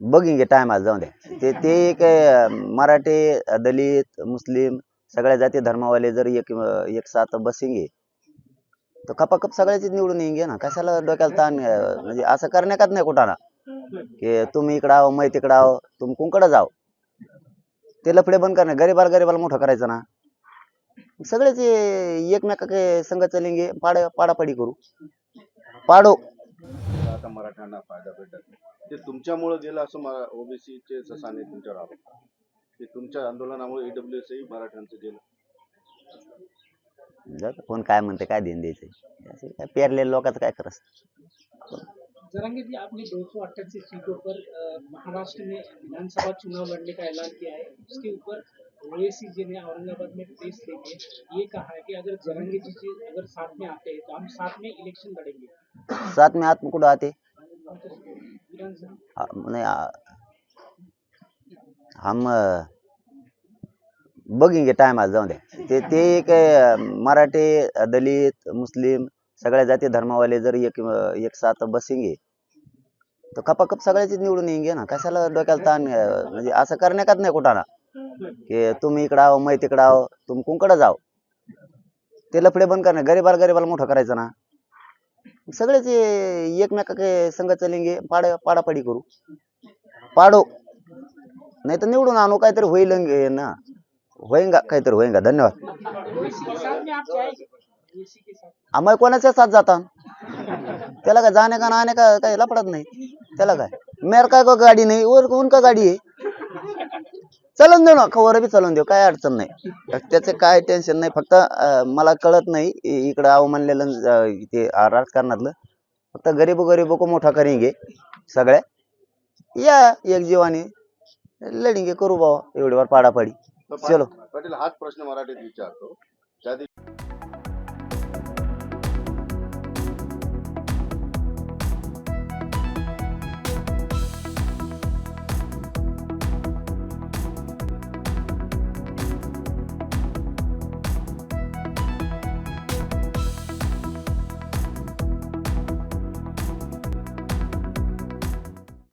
बघीन घे टायमाला जाऊन द्या ते ते काय मराठी दलित मुस्लिम सगळ्या जाती धर्मावाले जर एक एक साथ बसेंगे तर कपाकप सगळ्याचीच निवडून येईन घे ना. कशाला डोक्याला ताण म्हणजे असं करण्याकात नाही कुठाना की तुम्ही इकडं आहो मै तिकडं आहो तुम्ही कुंकडं जाओ. ते लफडे बंद करणे गरीबाला गरीबाला मोठं करायचं ना. सगळेच एकमेका के संघ चलेंगे पाड पाडापाडी करू. पाडो. मराठ्यांना फायदा भेटत ते तुमच्यामुळे गेलं असं ओबीसीचे ससाने तुमच्यावर आरोप ते तुमच्या आंदोलनामुळे ईडब्ल्यूएसही मराठ्यांचं गेलं. दे, कोण काय म्हणते काय देण द्यायचं काय पेरलेल्या लोकांचं काय करस जरांगे जी आपने 288 सीटों पर महाराष्ट्र में विधानसभा चुनाव लड़ने का ऐलान किया है उसके ऊपर ओवैसी जी ने औरंगाबाद में प्रेस देके ये कहा है कि अगर जरंगे जी जी अगर साथ में आते हैं तो हम साथ में इलेक्शन लड़ेंगे. साथ में आत्म कुठं आते। नाही हम अं, बघिंगे टायमाला जाऊन द्या ते ते एक मराठी दलित मुस्लिम सगळ्या जाती धर्मावाले जर एक एक साथ बसेंगे तर कपाकप सगळ्याचीच निवडून येईन ना? कशाला डोक्याला ताण म्हणजे असं करण्याकात नाही कुठाना की तुम्ही इकडं आहो मै तिकडं आहो तुम्ही कुंकडं जाओ. ते लफडे बंद करणे गरीबाला गरीबाला मोठं करायचं ना? सगळेच हे एकमेका के संघ चलेंगे पाड पाडापाडी करू. पाडो. नाही तर निवडून आणू काहीतरी होईल ना. होईंगा काहीतरी होईंगा. धन्यवाद. आम्ही आम्हाला कोणाच्या साथ जाता? त्याला काय जाण्या का ना आने का काही लपडत नाही. त्याला काय? मेर काय का गाडी नाही? और उनका गाडी आहे? चलन देऊ ना खबर बी चलन देऊ काय अडचण नाही. त्याचे काय टेन्शन नाही फक्त अं, मला कळत नाही इ- इकडं आव म्हणलेलं अं, ते राजकारणातलं. फक्त गरीब गरीब को मोठा करेंगे सगळ्या. या एक जीवाने. लढेंगे करू बाबा एवढी वर पाडापाडी चलो. पाटील हाच प्रश्न मराठीत विचारतो. त्या दिवशी